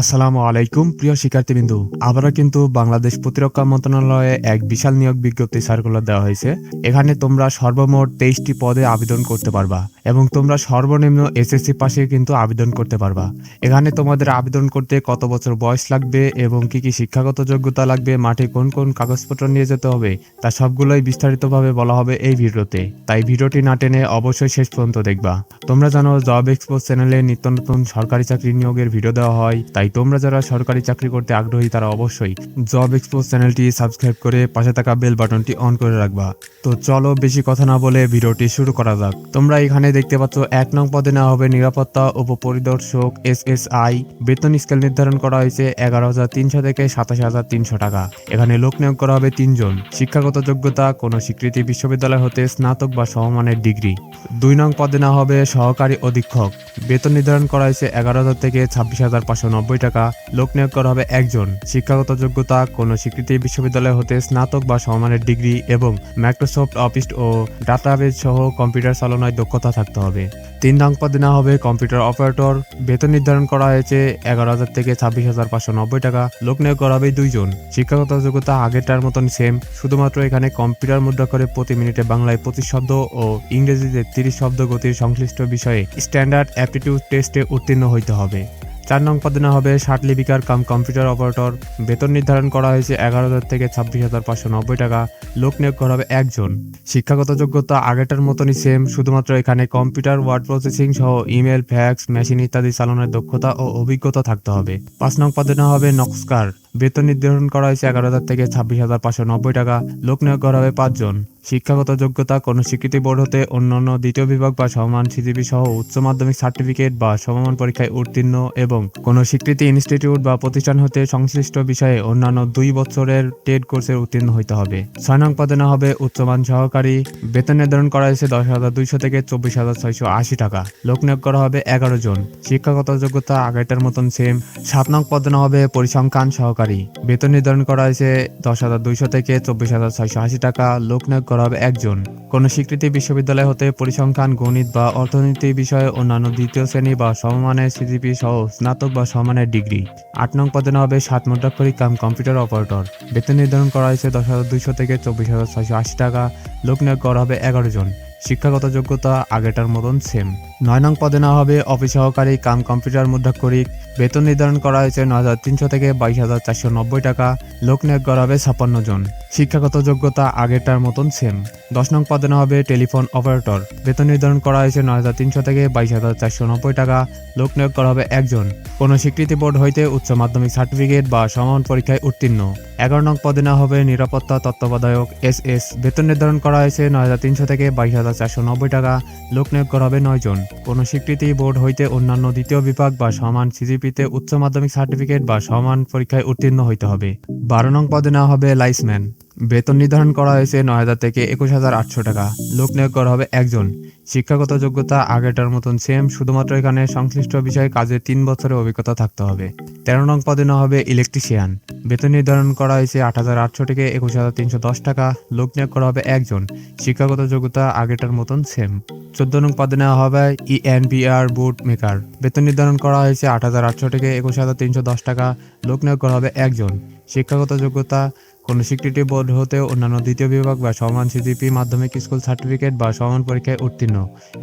আসসালামু আলাইকুম, প্রিয় শিক্ষার্থীবৃন্দু। আবারও কিন্তু বাংলাদেশ প্রতিরক্ষা মন্ত্রণালয়ে এক বিশাল নিয়োগ বিজ্ঞপ্তি সার্কুলার দেওয়া হয়েছে। এখানে তোমরা সর্বমোট তেইশটি পদে আবেদন করতে পারবা এবং তোমরা সর্বনিম্ন এসএসসি পাশে কিন্তু আবেদন করতে পারবা। এখানে তোমাদের আবেদন করতে কত বছর বয়স লাগবে এবং কি কি শিক্ষাগত যোগ্যতা লাগবে, মাঠে কোন কোন কাগজপত্র নিয়ে যেতে হবে, তা সবগুলোই বিস্তারিতভাবে বলা হবে এই ভিডিওতে। তাই ভিডিওটি না টেনে অবশ্যই শেষ পর্যন্ত দেখবা। তোমরা জানো জব এক্সপোজ চ্যানেলে নিত্য নতুন সরকারি চাকরি নিয়োগের ভিডিও দেওয়া হয়, তাই তোমরা যারা সরকারি চাকরি করতে আগ্রহী, তারা অবশ্যই জব এক্সপোজ চ্যানেলটি সাবস্ক্রাইব করে পাশে থাকা বেল বাটনটি অন করে রাখবা। তো চলো বেশি কথা না বলে ভিডিওটি শুরু করা যাক। তোমরা এখানে দেখতে পাচ্ছ, এক নং পদে নেওয়া হবে নিরাপত্তা উপপরিদর্শক এস এস আই বেতন স্কেল নির্ধারণ করা হয়েছে এগারো হাজার তিনশো থেকে সাতাশ হাজার তিনশো টাকা। এখানে লোক নিয়োগ করা হবে তিনজন। শিক্ষাগত যোগ্যতা, কোনো স্বীকৃতি বিশ্ববিদ্যালয় হতে স্নাতক বা সমমানের ডিগ্রি। দুই নং পদে নেওয়া হবে সহকারী অধীক্ষক। বেতন নির্ধারণ করা হয়েছে এগারো হাজার থেকে ছাব্বিশ হাজার পাঁচশো নব্বই টাকা। লোক নিয়োগ করা হবে একজন। শিক্ষাগত যোগ্যতা, কোনো স্বীকৃতি বিশ্ববিদ্যালয় হতে স্নাতক বা সমমানের ডিগ্রি এবং মাইক্রোসফট অফিস ও ডাটাবেজ সহ কম্পিউটার চালনায় দক্ষতা থাকতে হবে। তিন নং নেওয়া হবে কম্পিউটার অপারেটর। বেতন নির্ধারণ করা হয়েছে এগারো হাজার থেকে ছাব্বিশ হাজার পাঁচশো নব্বই টাকা। লোক নিয়োগ করা হবে দুইজন। শিক্ষাগত যোগ্যতা আগেরটার মতন সেম শুধুমাত্র এখানে কম্পিউটার মুদ্রা করে প্রতি মিনিটে বাংলায় পঁচিশ শব্দ ও ইংরেজিতে তিরিশ শব্দ গতির সংশ্লিষ্ট বিষয়ে স্ট্যান্ডার্ড অ্যাপটিটিউড টেস্টে উত্তীর্ণ হইতে হবে। চার নং পদে না হবে ষাট লিপিকার কাম কম্পিউটার অপারেটর। বেতন নির্ধারণ করা হয়েছে এগারো হাজার থেকে ছাব্বিশ হাজার পাঁচশো নব্বই টাকা। লোক নিয়োগ করা হবে একজন। শিক্ষাগত যোগ্যতা আগেটার মতনই সেম শুধুমাত্র এখানে কম্পিউটার ওয়ার্ড প্রসেসিং সহ ইমেল ফ্যাক্স মেশিন ইত্যাদি চালানোর দক্ষতা ও অভিজ্ঞতা থাকতে হবে। পাঁচ নং পদে না হবে নকস্কার বেতন নির্ধারণ করা হয়েছে এগারো হাজার থেকে ছাব্বিশ হাজার পাঁচশো নব্বই টাকা। লোক নিয়োগ করা হবে পাঁচজন। শিক্ষাগত যোগ্যতা, কোনো স্বীকৃতি বোর্ড হতে অন্যান্য দ্বিতীয় বিভাগ বা সমান সিজিপি সহ উচ্চ মাধ্যমিক সার্টিফিকেট বা সমমান পরীক্ষায় উত্তীর্ণ এবং কোনো স্বীকৃতি ইনস্টিটিউট বা প্রতিষ্ঠান হতে সংশ্লিষ্ট বিষয়ে অন্যান্য দুই বছরের টেড কোর্সে উত্তীর্ণ হতে হবে। ছয় নং পদে না হবে উচ্চমান সহকারী। বেতন নির্ধারণ করা হয়েছে দশ হাজার দুইশো থেকে চব্বিশ হাজার ছয়শো আশি টাকা। লোক নিয়োগ করা হবে এগারো জন। শিক্ষাগত যোগ্যতা আগেরটার মতন সেম সাত নং পদে না হবে পরিসংখ্যান সহকারী। বেতন নির্ধারণ করা হয়েছে দশ হাজার দুইশো থেকে চব্বিশ হাজার ছয়শো আশি টাকা। লোক নিয়োগ করা হবে একজন। কোনো স্বীকৃতি বিশ্ববিদ্যালয় হতে পরিসংখ্যান, গণিত বা অর্থনীতি বিষয়ে অন্যান্য দ্বিতীয় শ্রেণি বা সমমানের সিজিপি সহ স্নাতক বা সমমানের ডিগ্রি। আট নং পদে হবে সাত মুদ্রাক্ষরিক কাম কম্পিউটার অপারেটর। বেতন নির্ধারণ করা হয়েছে দশ হাজার দুইশো থেকে চব্বিশ হাজার ছয়শো আশি টাকা। লোক নিয়োগ করা হবে এগারো জন। শিক্ষাগত যোগ্যতা আগেটার মতন সেম নয় নং পদে নেওয়া হবে। অফিস সহকারী কাম কম্পিউটার মুদ্রাক্ষরিক বেতন নির্ধারণ করা হয়েছে নয় হাজার তিনশো থেকে বাইশ হাজার চারশো নব্বই টাকা। লোক নিয়োগ করা হবে ছাপ্পান্ন জন। শিক্ষাগত যোগ্যতা আগেরটার মতন সেম দশ নং পদে নেওয়া হবে টেলিফোন অপারেটর। বেতন নির্ধারণ করা হয়েছে নয় হাজার তিনশো থেকে বাইশ হাজার চারশো নব্বই টাকা। লোক নিয়োগ করা হবে একজন। কোনো স্বীকৃতি বোর্ড হইতে উচ্চ মাধ্যমিক সার্টিফিকেট বা সমান পরীক্ষায় উত্তীর্ণ। এগারো নং পদে নেওয়া হবে নিরাপত্তা তত্ত্বাবধায়ক এস এস। বেতন নির্ধারণ করা হয়েছে নয় হাজার তিনশো থেকে বাইশ হাজার চারশো নব্বই টাকা। লোক নিয়োগ করা হবে নয় জন। কোনো স্বীকৃতি বোর্ড হইতে অন্যান্য দ্বিতীয় বিভাগ বা সমান সিজিপিতে উচ্চ মাধ্যমিক সার্টিফিকেট বা সমান পরীক্ষায় উত্তীর্ণ হইতে হবে। বারো নং পদে নেওয়া হবে লাইসম্যান। বেতন নির্ধারণ করা হয়েছে নয় হাজার থেকে একুশ হাজার আটশো টাকা। লোক নিয়োগ করা হবে একজন। শিক্ষাগত যোগ্যতা আগেটার মতন সেম শুধুমাত্র এখানে সংশ্লিষ্ট বিষয়ে কাজে তিন বছরের অভিজ্ঞতা থাকতে হবে। তেরো নং পদে না হবে ইলেকট্রিশিয়ান বেতন নির্ধারণ করা হয়েছে আট হাজার আটশো থেকে একুশ হাজার তিনশো দশ টাকা। লোক নিয়োগ করা হবে একজন। শিক্ষাগত যোগ্যতা আগেটার মতন সেম চোদ্দ নং পদে নেওয়া হবে ইএনবিআর বুট মেকার বেতন নির্ধারণ করা হয়েছে আট হাজার আটশো থেকে একুশ হাজার তিনশো দশ টাকা। লোক নিয়োগ করা হবে একজন। শিক্ষাগত যোগ্যতা কোনো স্বীকৃতি বোর্ড হতে অন্যান্য দ্বিতীয় বিভাগ বা সমান সিজিপি মাধ্যমিক স্কুল সার্টিফিকেট বা সমান পরীক্ষায় উত্তীর্ণ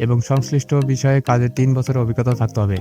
এবং সংশ্লিষ্ট বিষয়ে কাজের তিন বছরের অভিজ্ঞতা থাকতে হবে।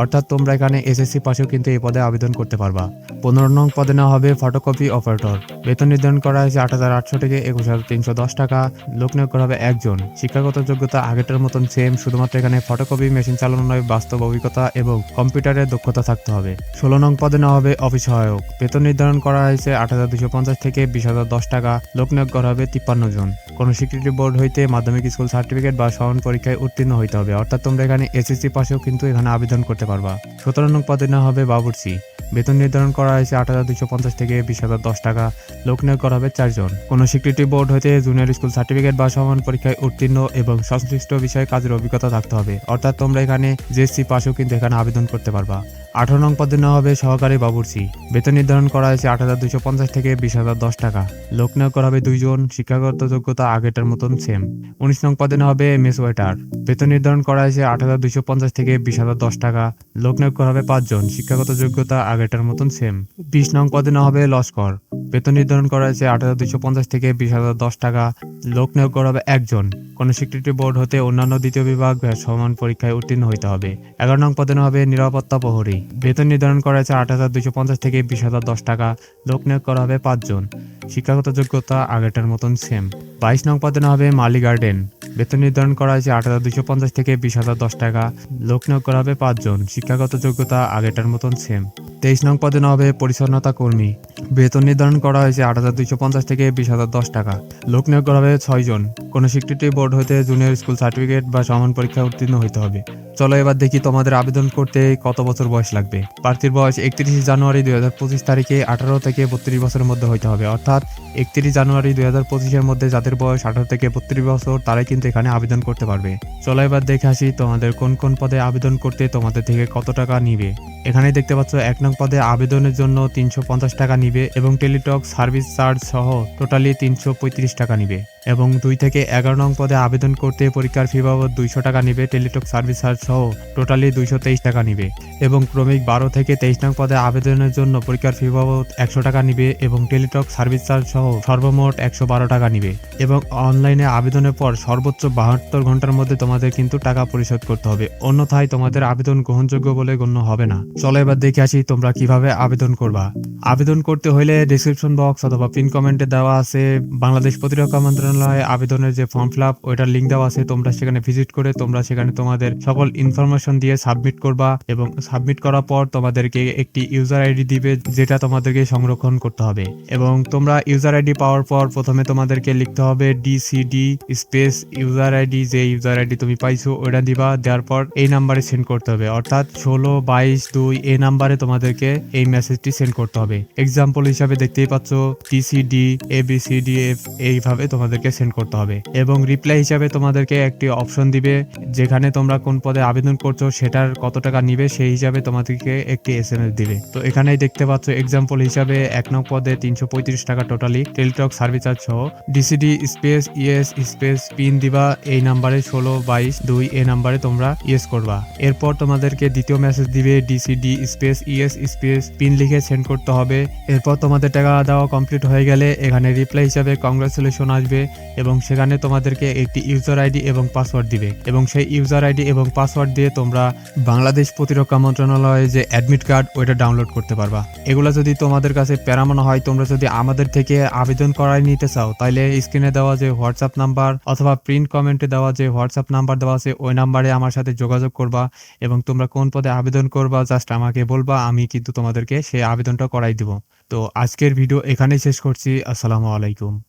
অর্থাৎ তোমরা এখানে এসএসসি পাশেও কিন্তু এই পদে আবেদন করতে পারবা। পনেরো নং পদে নেওয়া হবে ফটোকপি অপারেটর বেতন নির্ধারণ করা হয়েছে আট হাজার আটশো থেকে একুশ হাজার তিনশো দশ টাকা। লোক নিয়োগ করা হবে একজন। শিক্ষাগত যোগ্যতা আগেটার মতন সেম শুধুমাত্র এখানে ফটোকপি মেশিন চালানো নয়, বাস্তব অভিজ্ঞতা এবং কম্পিউটারের দক্ষতা থাকতে হবে। ষোলো নং পদে নেওয়া হবে অফিস সহায়ক। বেতন নির্ধারণ করা হয়েছে আট হাজার দুশো পঞ্চাশ থেকে বিশ হাজার দশ টাকা লোক নিয়োগ করা হবে তিপ্পান্ন জন। কোনো স্বীকৃতি বোর্ড হইতে মাধ্যমিক স্কুল সার্টিফিকেট বা সমান পরীক্ষায় উত্তীর্ণ হইতে হবে। অর্থাৎ তোমরা এখানে এসএসসি পাশেও কিন্তু এখানে আবেদন করতে পারবা। সতেরো নং পদে নেওয়া হবে বাবুর্চি। বেতন নির্ধারণ করা হয়েছে আট হাজার দুশো পঞ্চাশ থেকে বিশ হাজার দশ টাকা। লোক নিয়োগ করা হবে চারজন কোনো স্বীকৃতি বোর্ড হইতে জুনিয়র স্কুল সার্টিফিকেট বা সমান পরীক্ষায় উত্তীর্ণ এবং সংশ্লিষ্ট বিষয়ে কাজের অভিজ্ঞতা থাকতে হবে। অর্থাৎ তোমরা এখানে জেএসসি পাশেও কিন্তু এখানে আবেদন করতে পারবা। আঠারো নং পদে নেওয়া হবে সহকারী বাবুর্চি। বেতন নির্ধারণ করা হয়েছে আট হাজার দুশো পঞ্চাশ থেকে বিশ হাজার দশ টাকা। লোক নিয়োগ করা হবে দুইজন, শিক্ষাগত যোগ্যতা আগেটার মতন সেম উনিশ নং পদে হবে মেস ওয়েটার বেতন নির্ধারণ করা হয়েছে আট হাজার দুইশো পঞ্চাশ থেকে বিশ হাজার দশ টাকা। লোক নিয়োগ করা হবে পাঁচজন, শিক্ষাগত যোগ্যতা আগেরটার মতন সেম বিশ নং পদে হবে লস্কর বেতন নির্ধারণ করা হয়েছে আট হাজার দুইশো পঞ্চাশ থেকে বিশ হাজার দশ টাকা। লোক নিয়োগ করা হবে একজন। কোন স্বীকৃতি বোর্ড হতে অন্যান্য দ্বিতীয় বিভাগ সমান পরীক্ষায় উত্তীর্ণ হইতে হবে। এগারো নং পদে হবে নিরাপত্তা প্রহরী। বেতন নির্ধারণ করা হয়েছে আট হাজার দুইশো পঞ্চাশ থেকে বিশ হাজার দশ টাকা। লোক নিয়োগ করা হবে পাঁচজন। শিক্ষাগত যোগ্যতা আগেরটার মতন সেম বাইশ নং পদে না হবে মালি গার্ডেন। বেতন নির্ধারণ করা হয়েছে আট হাজার দুশো পঞ্চাশ থেকে বিশ হাজার দশ টাকা। লোক নিয়োগ করা হবে পাঁচজন। শিক্ষাগত যোগ্যতা আগেরটার মতন সেম তেইশ নং পদে না হবে পরিচ্ছন্নতা কর্মী। বেতন নির্ধারণ করা হয়েছে আট হাজার দুইশো পঞ্চাশ থেকে বিশ হাজার দশ টাকা। লোক নিয়োগ করা হবে ছয়জন কোনো স্বীকৃতি বোর্ড হতে জুনিয়র স্কুল সার্টিফিকেট বা সমান পরীক্ষায় উত্তীর্ণ হইতে হবে। চলো এবার দেখি তোমাদের আবেদন করতে কত বছর বয়স লাগবে। প্রার্থীর বয়স একত্রিশ জানুয়ারি দুই হাজার পঁচিশ তারিখে আঠারো থেকে বত্রিশ বছরের মধ্যে হইতে হবে। অর্থাৎ একত্রিশ জানুয়ারি দুই হাজার পঁচিশের মধ্যে যাদের বয়স আঠারো থেকে বত্রিশ বছর, তারাই কিন্তু এখানে আবেদন করতে পারবে। চলো এবার দেখে আসি তোমাদের কোন কোন পদে আবেদন করতে তোমাদের থেকে কত টাকা নিবে। এখানে দেখতে পাচ্ছ এক নং পদে আবেদনের জন্য তিনশো পঞ্চাশ টাকা নিবে এবং টেলিটক সার্ভিস চার্জ সহ টোটালি তিনশো পঁয়ত্রিশ টাকা নিবে। এবং দুই থেকে এগারো নং পদে আবেদন করতে পরীক্ষার ফি বাবদ দুইশো টাকা নিবে টেলিটক সার্ভিস চার্জ সহ টোটালি দুইশো তেইশ টাকা নিবে এবং ক্রমিক বারো থেকে তেইশ নং পদে আবেদনের জন্য পরীক্ষার ফি বাবদ একশো টাকা নিবে এবং টেলিটক সার্ভিস চার্জ সহ সর্বমোট একশো বারো টাকা নিবে এবং অনলাইনে আবেদনের পর সর্বোচ্চ বাহাত্তর ঘণ্টার মধ্যে তোমাদের কিন্তু টাকা পরিশোধ করতে হবে। অন্যথায় তোমাদের আবেদন গ্রহণযোগ্য বলে গণ্য হবে না। চলো এবার দেখে আসি তোমরা কীভাবে আবেদন করবা। আবেদন করতে হলে ডিসক্রিপশন বক্স অথবা পিন কমেন্টে দেওয়া আছে বাংলাদেশ প্রতিরক্ষা মন্ত্রণালয়ে আবেদনের যে ফর্ম ফিল আপ ওইটার লিঙ্ক দেওয়া আছে, তোমরা সেখানে ভিজিট করে তোমরা সেখানে তোমাদের সকল ইনফরমেশন দিয়ে সাবমিট করবা এবং সাবমিট করার পর তোমাদেরকে একটি ইউজার আইডি দিবে, যেটা তোমাদেরকে সংরক্ষণ করতে হবে। এবং তোমরা ইউজার আইডি পাওয়ার পর প্রথমে তোমাদেরকে লিখতে হবে ডিসিডি স্পেস ইউজার আইডি যে ইউজার আইডি তুমি পাইছো, ওইটা দিবা, দেওয়ার পর এই নাম্বারে সেন্ড করতে হবে। অর্থাৎ ষোলো, বাইশ, দুই, এই নাম্বারে তোমাদেরকে এই মেসেজটি সেন্ড করতে হবে। এক্সাম্পল হিসাবে দেখতেই পাচ্ছ TCD A B C D F এইভাবে তোমাদেরকে সেন্ড করতে হবে এবং রিপ্লাই হিসাবে তোমাদেরকে একটি অপশন দিবে, যেখানে তোমরা কোন পদে আবেদন করছ, সেটার কত টাকা নিবে, সেই হিসাবে তোমাদেরকে একটি এস এম এস দিবে। তো এখানেই দেখতে পাচ্ছ এক্সাম্পল হিসাবে এক নং পদে তিনশো পঁয়ত্রিশ টাকা টোটালি টেলিটক সার্ভিস চার্জ সহ DCD space ES space pin দিবা, এই নাম্বারে ষোলো, বাইশ, দুই এ নাম্বারে তোমরা ইয়েস করবা। এরপর তোমাদেরকে দ্বিতীয় মেসেজ দিবে DCD space ES space pin লিখে সেন্ড করতে হবে। এরপর তোমাদের টাকা দেওয়া কমপ্লিট হয়ে গেলে এখানে রিপ্লাই হিসাবে কংগ্রেচুলেশন আসবে। এবং সেখানে তোমাদেরকে একটি ইউজার আইডি এবং পাসওয়ার্ড দিবে। এবং সেই ইউজার আইডি এবং পাসওয়ার্ড দিয়ে তোমরা বাংলাদেশ প্রতিরক্ষা মন্ত্রণালয়ে যে অ্যাডমিট কার্ড, ওইটা ডাউনলোড করতে পারবা। এগুলো যদি তোমাদের কাছে প্যারামানো হয়, তোমরা যদি আমাদের থেকে আবেদন করাই নিতে চাও তাহলে স্ক্রিনে দেওয়া যে হোয়াটসঅ্যাপ নাম্বার অথবা প্রিন্ট কমেন্টে দেওয়া যে হোয়াটসঅ্যাপ নাম্বার দেওয়া আছে, ওই নাম্বারে আমার সাথে যোগাযোগ করবা এবং তোমরা কোন পদে আবেদন করবা, জাস্ট আমাকে বলবা, আমি কিন্তু তোমাদেরকে সেই আবেদনটা করাই দিব। তো আজকের ভিডিও এখানেই শেষ করছি। আসসালামু আলাইকুম।